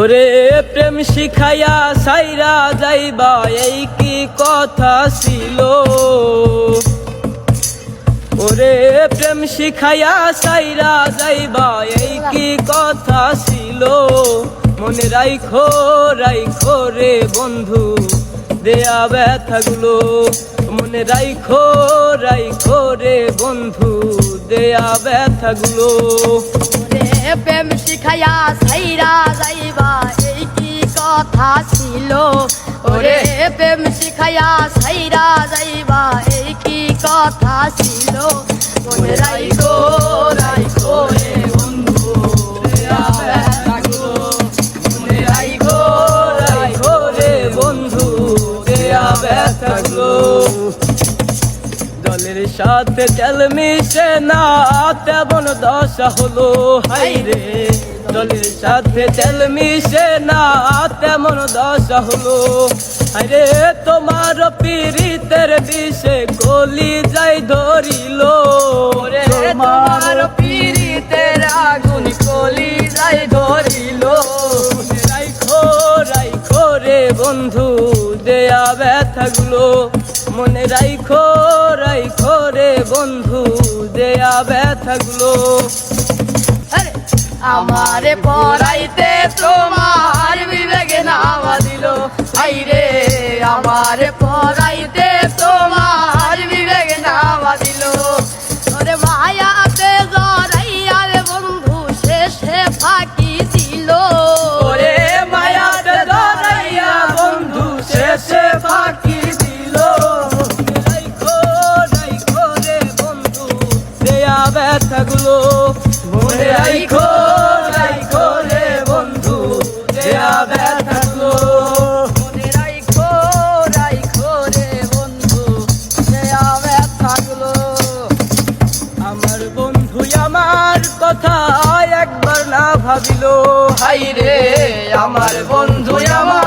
ওরে প্রেম শিখাইয়া সাইরা যাইবা, এই কি কথা ছিল? ওরে প্রেম শিখাইয়া সাইরা যাইবা, এই কি কথা ছিল? মনে রাইখো রাইখো রে বন্ধু, দেয়া ব্যথা ব্যথাগুলো। মনে রাইখো রাইখো রে বন্ধু, দেয়া ব্যথাগুলো। রে প্রেম শিখাইয়া সাইরা যাইবা এই কি কথা ছিল? ওরে প্রেম শিখাইয়া সাইরা যাইবা এই কি কথা ছিল? মনে রাইখো রাইখো রে বন্ধু ব্যথাগুলো। মনে রাইখো রে বন্ধু দেয়া দলের সাথে তেল মিশে না তেমন দশা হলো হাই রে। দলের সাথে তেল মিশে না তেমন দশা হলো হাই রে। তোমার পীড়িতের বিষে গলি যাই ধরিল। রে তোমার পীড়িতের আগুন কলি যাই ধরিল। রাইখো রাইখো রে বন্ধু দেয়া ব্যথাগুলো মনে রাইখো। বন্ধু দেয়া ব্যথাগুলো আরে, আমারে পড়াইতে তোমার বিবেকে নামা দিল। আইরে আমারে পড়াইতে তোমার বিবেকে নামা দিল। ওরে মায়াতে জড়াইয়া রে বন্ধু শেষে ফাঁকি দিল। ওরে মায়াতে ধরাইয়া বন্ধু শেষে ব্যথাগুলো মনে রাইখো রাইখো রে বন্ধু দেয়া ব্যথাগুলো। মনে রাইখো রাইখো রে বন্ধু সে ব্যথাগুলো। আমার বন্ধু আমার কথা একবার না ভাবিল। হাই রে আমার বন্ধু আমার